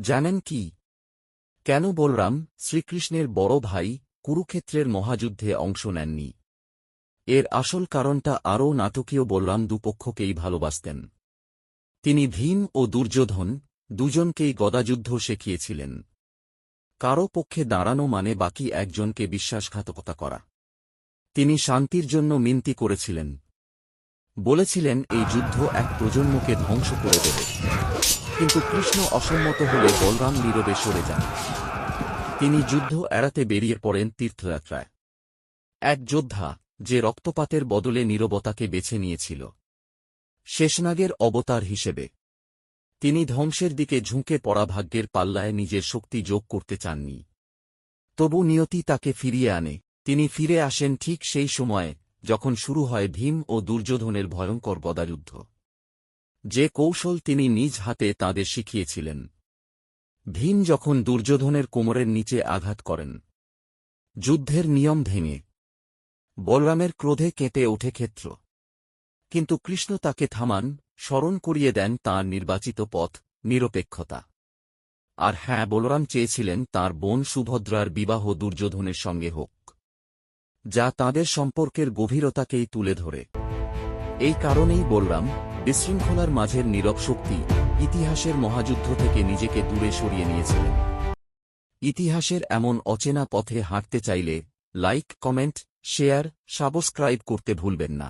জানেন কি? কেন বলরাম শ্রীকৃষ্ণের বড় ভাই কুরুক্ষেত্রের মহাযুদ্ধে অংশ নেননি? এর আসল কারণটা আরও নাটকীয় বলরাম দুপক্ষকেই ভালোবাসতেন। তিনি ভীম ও দুর্যোধন, দুজনকেই গদাযুদ্ধ শেখিয়েছিলেন। কারও পক্ষে দাঁড়ানো মানে বাকি একজনকে বিশ্বাসঘাতকতা করা। তিনি শান্তির জন্য মিনতি করেছিলেন। বলেছিলেন, এই যুদ্ধ এক প্রজন্মকে ধ্বংস করে দেবে। কিন্তু কৃষ্ণ অসম্মত হলে বলরাম নীরবে সরে যান। তিনি যুদ্ধ এড়াতে বেরিয়ে পড়েন তীর্থযাত্রায়। এক যোদ্ধা, যে রক্তপাতের বদলে নীরবতাকে বেছে নিয়েছিল, শেষনাগের অবতার হিসেবে। তিনি ধ্বংসের দিকে ঝুঁকে পড়া ভাগ্যের পাল্লায় নিজের শক্তি যোগ করতে চাননি। তবু নিয়তি তাকে ফিরিয়ে আনে। তিনি ফিরে আসেন ঠিক সেই সময়ে, যখন শুরু হয় ভীম ও দুর্যোধনের ভয়ঙ্কর গদাযুদ্ধ যে কৌশল তিনি নিজ হাতে তাঁদের শিখিয়েছিলেন। ভীম যখন দুর্যোধনের কোমরের নিচে আঘাত করেন, যুদ্ধের নিয়ম ভেঙে, বলরামের ক্রোধে কেঁপে ওঠে ক্ষেত্র। কিন্তু কৃষ্ণ তাকে থামান, স্মরণ করিয়ে দেন তাঁর নির্বাচিত পথ, নিরপেক্ষতা। আর হ্যাঁ বলরাম চেয়েছিলেন তার বোন সুভদ্রার বিবাহ দুর্যোধনের সঙ্গে হোক, যা তাঁদের সম্পর্কের গভীরতাকেই তুলে ধরে। এই কারণেই বলরাম বিশৃঙ্খলার মাঝের নীরব শক্তি ইতিহাসের মহাযুদ্ধ থেকে নিজেকে দূরে সরিয়ে নিয়েছিলেন ইতিহাসের এমন অচেনা পথে হাঁটতে চাইলে লাইক, কমেন্ট, শেয়ার, সাবস্ক্রাইব করতে ভুলবেন না।